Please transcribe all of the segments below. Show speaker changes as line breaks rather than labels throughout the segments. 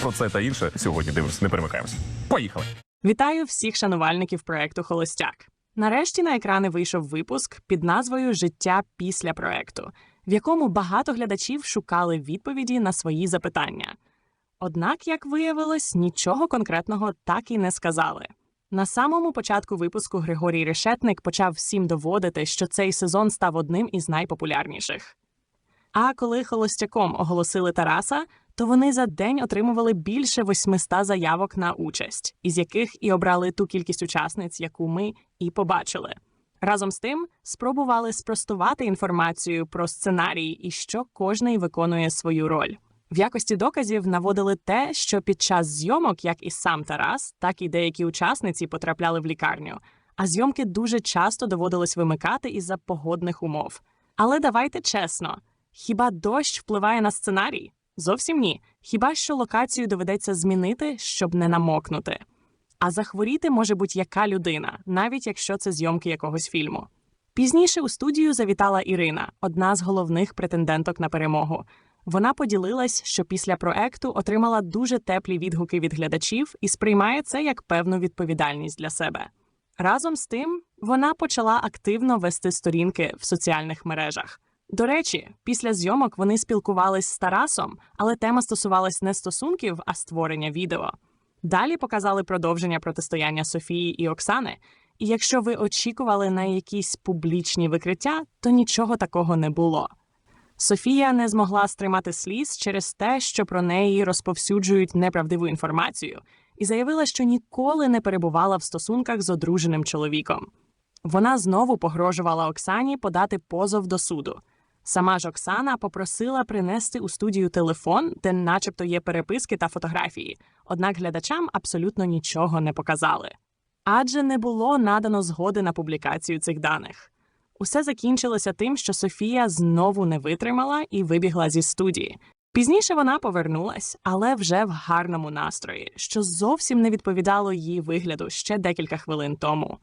Про це та інше сьогодні дивимося, не перемикаємося. Поїхали.
Вітаю всіх шанувальників проекту Холостяк. Нарешті на екрани вийшов випуск під назвою Життя після проекту, в якому багато глядачів шукали відповіді на свої запитання. Однак, як виявилось, нічого конкретного так і не сказали. На самому початку випуску Григорій Решетник почав всім доводити, що цей сезон став одним із найпопулярніших. А коли холостяком оголосили Тараса, то вони за день отримували більше 800 заявок на участь, із яких і обрали ту кількість учасниць, яку ми і побачили. Разом з тим спробували спростувати інформацію про сценарій і що кожний виконує свою роль. В якості доказів наводили те, що під час зйомок, як і сам Тарас, так і деякі учасниці потрапляли в лікарню, а зйомки дуже часто доводилось вимикати із-за погодних умов. Але давайте чесно: хіба дощ впливає на сценарій? Зовсім ні. Хіба що локацію доведеться змінити, щоб не намокнути. А захворіти може будь-яка людина, навіть якщо це зйомки якогось фільму. Пізніше у студію завітала Ірина, одна з головних претенденток на перемогу. Вона поділилась, що після проекту отримала дуже теплі відгуки від глядачів і сприймає це як певну відповідальність для себе. Разом з тим, вона почала активно вести сторінки в соціальних мережах. До речі, після зйомок вони спілкувались з Тарасом, але тема стосувалась не стосунків, а створення відео. Далі показали продовження протистояння Софії і Оксани. І якщо ви очікували на якісь публічні викриття, то нічого такого не було. Софія не змогла стримати сліз через те, що про неї розповсюджують неправдиву інформацію, і заявила, що ніколи не перебувала в стосунках з одруженим чоловіком. Вона знову погрожувала Оксані подати позов до суду. Сама ж Оксана попросила принести у студію телефон, де, начебто, є переписки та фотографії, однак глядачам абсолютно нічого не показали. Адже не було надано згоди на публікацію цих даних. Усе закінчилося тим, що Софія знову не витримала і вибігла зі студії. Пізніше вона повернулась, але вже в гарному настрої, що зовсім не відповідало її вигляду ще декілька хвилин тому.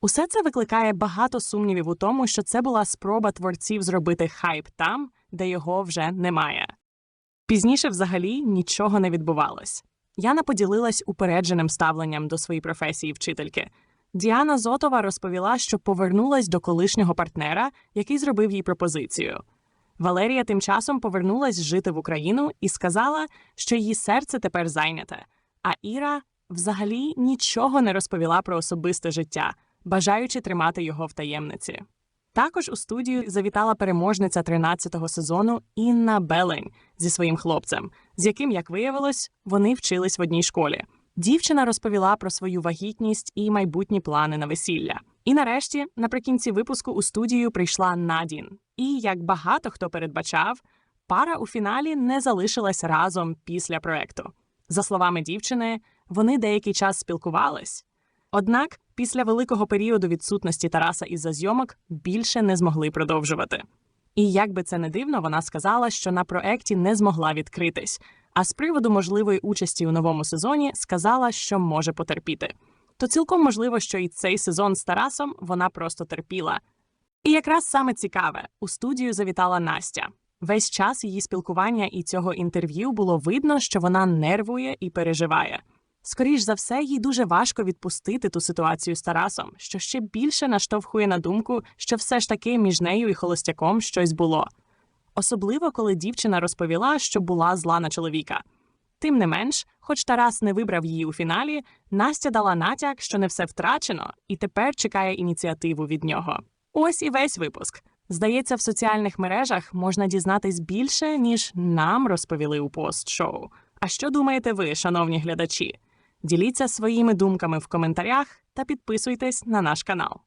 Усе це викликає багато сумнівів у тому, що це була спроба творців зробити хайп там, де його вже немає. Пізніше взагалі нічого не відбувалось. Яна поділилась упередженим ставленням до своєї професії вчительки. Діана Зотова розповіла, що повернулась до колишнього партнера, який зробив їй пропозицію. Валерія тим часом повернулась жити в Україну і сказала, що її серце тепер зайняте. А Іра взагалі нічого не розповіла про особисте життя, бажаючи тримати його в таємниці. Також у студію завітала переможниця 13-го сезону Інна Белень зі своїм хлопцем, з яким, як виявилось, вони вчились в одній школі. Дівчина розповіла про свою вагітність і майбутні плани на весілля. І нарешті, наприкінці випуску у студію прийшла Надін. І як багато хто передбачав, пара у фіналі не залишилась разом після проекту. За словами дівчини, вони деякий час спілкувались. Однак, після великого періоду відсутності Тараса із-за зйомок більше не змогли продовжувати. І як би це не дивно, вона сказала, що на проекті не змогла відкритись, а з приводу можливої участі у новому сезоні сказала, що може потерпіти. То цілком можливо, що і цей сезон з Тарасом вона просто терпіла. І якраз саме цікаве, у студію завітала Настя. Весь час її спілкування і цього інтерв'ю було видно, що вона нервує і переживає. Скоріш за все, їй дуже важко відпустити ту ситуацію з Тарасом, що ще більше наштовхує на думку, що все ж таки між нею і холостяком щось було. Особливо, коли дівчина розповіла, що була зла на чоловіка. Тим не менш, хоч Тарас не вибрав її у фіналі, Настя дала натяк, що не все втрачено, і тепер чекає ініціативу від нього. Ось і весь випуск. Здається, в соціальних мережах можна дізнатись більше, ніж нам розповіли у пост-шоу. А що думаєте ви, шановні глядачі? Діліться своїми думками в коментарях та підписуйтесь на наш канал.